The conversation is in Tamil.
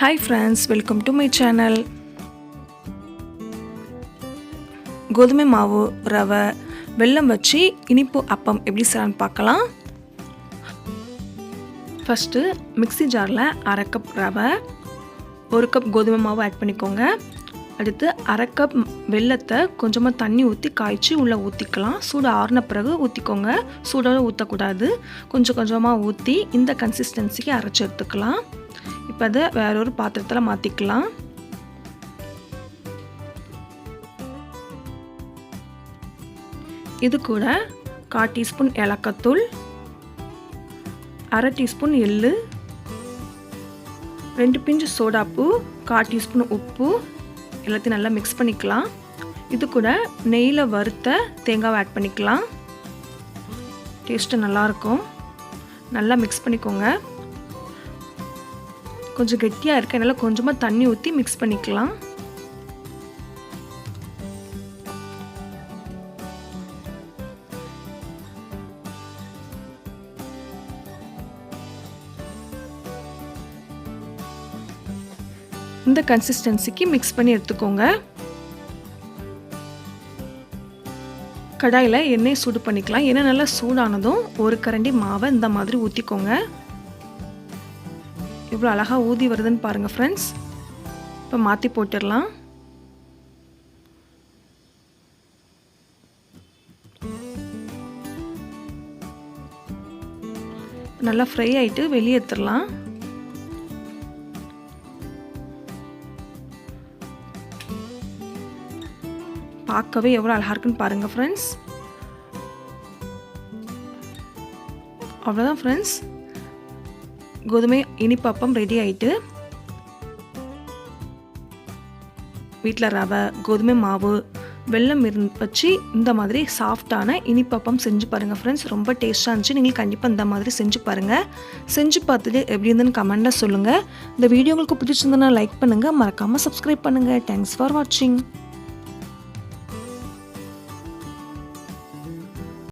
Hi friends welcome to my channel கோதுமை மாவு ரவை வெல்லம் வச்சு இனிப்பு அப்பம் எப்படி செய்யலான்னு பார்க்கலாம். ஃபஸ்ட்டு மிக்ஸி ஜாரில் அரை கப் ரவை ஒரு கப் கோதுமை மாவு ஆட் பண்ணிக்கோங்க. அடுத்து அரை கப் வெல்லத்தை கொஞ்சமாக தண்ணி ஊற்றி காய்ச்சி உள்ளே ஊற்றிக்கலாம் சூடு ஆறின பிறகு ஊற்றிக்கோங்க சூடாக ஊற்றக்கூடாது கொஞ்சம் கொஞ்சமாக ஊற்றி இந்த கன்சிஸ்டன்சிக்கு அரைச்சி எடுத்துக்கலாம். இப்போ அதை வேறொரு பாத்திரத்தில் மாற்றிக்கலாம் இது கூட கால் டீஸ்பூன் ஏலக்காத்தூள் அரை டீஸ்பூன் எள்ளு ரெண்டு பிஞ்சு சோடாப்பு கால் டீஸ்பூன் உப்பு எல்லாத்தையும் நல்லா மிக்ஸ் பண்ணிக்கலாம். இது கூட நெய்யில் வறுத்த தேங்காவை ஆட் பண்ணிக்கலாம். டேஸ்ட்டு நல்லாயிருக்கும் நல்லா மிக்ஸ் பண்ணிக்கோங்க. கொஞ்சம் கெட்டியாக இருக்கு. அதனால் கொஞ்சமாக தண்ணி ஊற்றி மிக்ஸ் பண்ணிக்கலாம். இந்த கன்சிஸ்டன்சிக்கு மிக்ஸ் பண்ணி எடுத்துக்கோங்க. கடாயில் எண்ணெய் சூடு பண்ணிக்கலாம். எண்ணெய் நல்லா சூடானதும் ஒரு கரண்டி மாவை இந்த மாதிரி ஊற்றிக்கோங்க எவ்வளோ அழகாக ஊதி வருதுன்னு பாருங்கள் ஃப்ரெண்ட்ஸ் இப்போ மாற்றி போட்டுடலாம். நல்லா ஃப்ரை ஆகிட்டு வெளியே எடுத்துடலாம். பார்க்கவே எவ்வளோ அழகாக இருக்குன்னு பாருங்கள் ஃப்ரெண்ட்ஸ் அவ்வளோதான் ஃப்ரெண்ட்ஸ் கோதுமை இனிப்பப்பம் ரெடி ஆயிட்டு வீட்டில் ரவை கோதுமை மாவு வெல்லம் இருந்து வச்சு இந்த மாதிரி சாஃப்டான இனிப்பப்பம் செஞ்சு பாருங்கள் ஃப்ரெண்ட்ஸ் ரொம்ப டேஸ்ட்டாக இருந்துச்சு. நீங்கள் கண்டிப்பாக இந்த மாதிரி செஞ்சு பாருங்கள் செஞ்சு பார்த்துட்டு எப்படி இருந்துன்னு கமெண்ட்டாக சொல்லுங்கள் இந்த வீடியோ உங்களுக்கு பிடிச்சிருந்தனா லைக் பண்ணுங்கள் மறக்காமல் சப்ஸ்கிரைப் பண்ணுங்கள் தேங்க்ஸ் ஃபார் வாட்சிங்